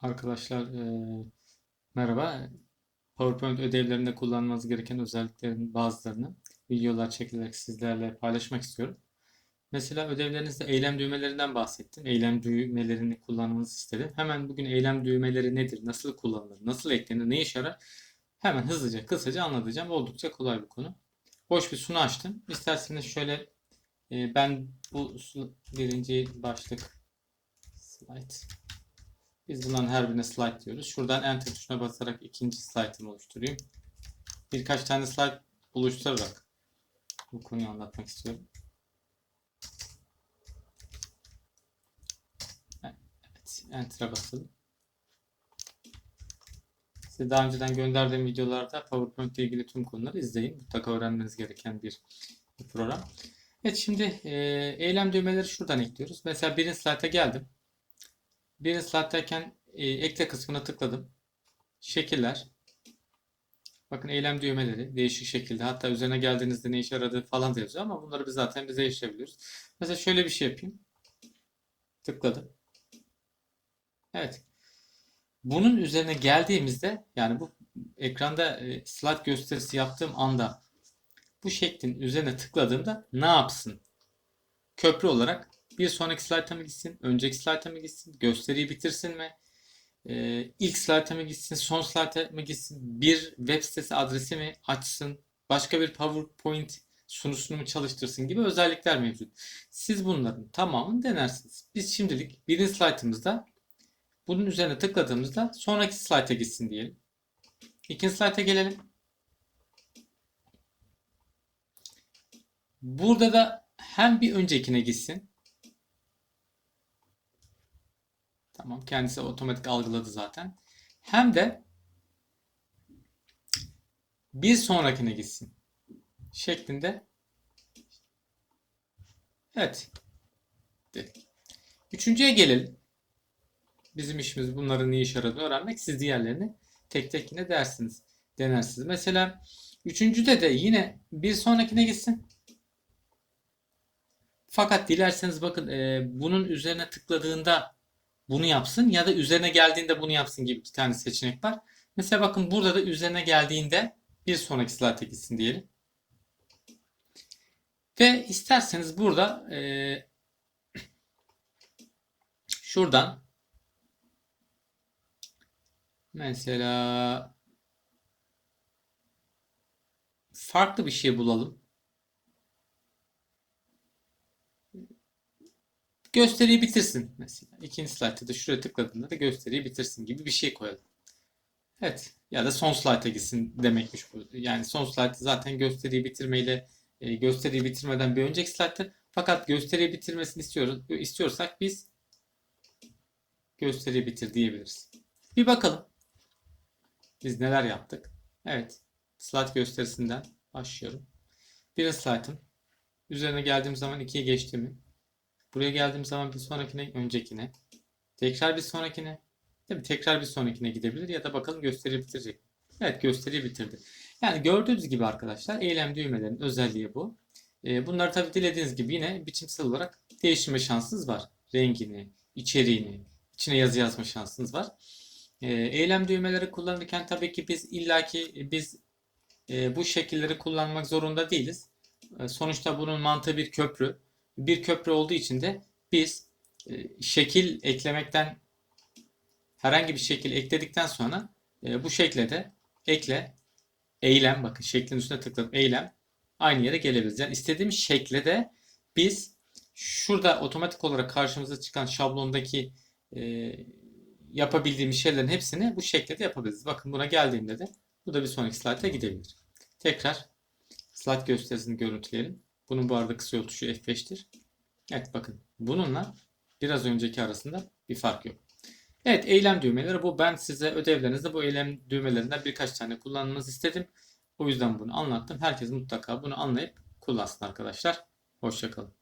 Arkadaşlar eee, merhaba. PowerPoint ödevlerinde kullanmanız gereken özelliklerin bazılarını videolar çekerek sizlerle paylaşmak istiyorum. Mesela ödevlerinizde eylem düğmelerinden bahsettim. Eylem düğmelerini kullanmanızı istedim. Hemen bugün eylem düğmeleri nedir, nasıl kullanılır, nasıl eklenir, ne işe yarar? Hemen hızlıca, kısaca anlatacağım. Oldukça kolay bir konu. Boş bir sunu açtım. İsterseniz şöyle e, ben bu birinci başlık slide biz bunların her birine slide diyoruz. Şuradan enter tuşuna basarak ikinci slide'ımı oluşturayım. Birkaç tane slide oluşturarak bu konuyu anlatmak istiyorum. Evet, enter'a basalım. Size daha önceden gönderdiğim videolarda PowerPoint ile ilgili tüm konuları izleyin. Mutlaka öğrenmeniz gereken bir program. Evet şimdi e, eylem düğmeleri şuradan ekliyoruz. Mesela birinci slide'a geldim. Birinci slide'dayken e, ekle kısmına tıkladım. Şekiller. Bakın eylem düğmeleri değişik şekilde. Hatta üzerine geldiğinizde ne işe yaradığı falan da yazıyor ama bunları biz zaten biz değiştirebiliyoruz. Mesela şöyle bir şey yapayım. Tıkladım. Evet. Bunun üzerine geldiğimizde yani bu ekranda e, slide gösterisi yaptığım anda bu şeklin üzerine tıkladığımda ne yapsın? Köprü olarak bir sonraki slayta mı gitsin? Önceki slayta mı gitsin? Gösteriyi bitirsin mi? Ee, ilk slayta mı gitsin? Son slayta mı gitsin? Bir web sitesi adresi mi açsın? Başka bir PowerPoint sunusunu mu çalıştırsın gibi özellikler mevcut. Siz bunların tamamını denersiniz. Biz şimdilik birinci slaytımızda bunun üzerine tıkladığımızda sonraki slayta gitsin diyelim. İkinci slayta gelelim. Burada da hem bir öncekine gitsin. Tamam kendisi otomatik algıladı zaten. Hem de bir sonrakine gitsin. Şeklinde. Evet. Dedik. Üçüncüye gelelim. Bizim işimiz bunların ne işe öğrenmek. Siz diğerlerini tek tek yine dersiniz. Denersiniz. Mesela üçüncüde de yine bir sonrakine gitsin. Fakat dilerseniz bakın e, bunun üzerine tıkladığında bunu yapsın ya da üzerine geldiğinde bunu yapsın gibi iki tane seçenek var. Mesela bakın burada da üzerine geldiğinde bir sonraki slayta gitsin diyelim. Ve isterseniz burada e, şuradan mesela farklı bir şey bulalım. Gösteriyi bitirsin mesela. İkinci slaytta da şuraya tıkladığında da gösteriyi bitirsin gibi bir şey koyalım. Evet. Ya da son slayta gitsin demekmiş bu. Yani son slaytta zaten gösteriyi bitirmeyle e, gösteriyi bitirmeden bir önceki slayttır. Fakat gösteriyi bitirmesini istiyoruz. istiyorsak biz gösteriyi bitir diyebiliriz. Bir bakalım. Biz neler yaptık? Evet. Slide gösterisinden başlıyorum. Bir slaytım. Üzerine geldiğim zaman ikiye geçti mi? Buraya geldiğim zaman bir sonrakine, öncekine. Tekrar bir sonrakine. Tabii tekrar bir sonrakine gidebilir ya da bakalım gösteri bitirecek. Evet gösteri bitirdi. Yani gördüğünüz gibi arkadaşlar eylem düğmelerinin özelliği bu. Ee, bunları tabii dilediğiniz gibi yine biçimsel olarak değiştirme şansınız var. Rengini, içeriğini, içine yazı yazma şansınız var. Ee, eylem düğmeleri kullanırken tabii ki biz illaki biz e, bu şekilleri kullanmak zorunda değiliz. E, sonuçta bunun mantığı bir köprü bir köprü olduğu için de biz e, şekil eklemekten herhangi bir şekil ekledikten sonra e, bu şekle de ekle eylem bakın şeklin üstüne tıkladım eylem aynı yere gelebiliriz. Yani istediğimiz şekle de biz şurada otomatik olarak karşımıza çıkan şablondaki e, yapabildiğimiz şeylerin hepsini bu şekilde de yapabiliriz. Bakın buna geldiğimde de bu da bir sonraki slayta gidebilir. Tekrar slide gösterisini görüntüleyelim. Bunun bu arada kısa yol tuşu F5'tir. Evet bakın bununla biraz önceki arasında bir fark yok. Evet eylem düğmeleri bu. Ben size ödevlerinizde bu eylem düğmelerinden birkaç tane kullanmanızı istedim. O yüzden bunu anlattım. Herkes mutlaka bunu anlayıp kullansın arkadaşlar. Hoşçakalın.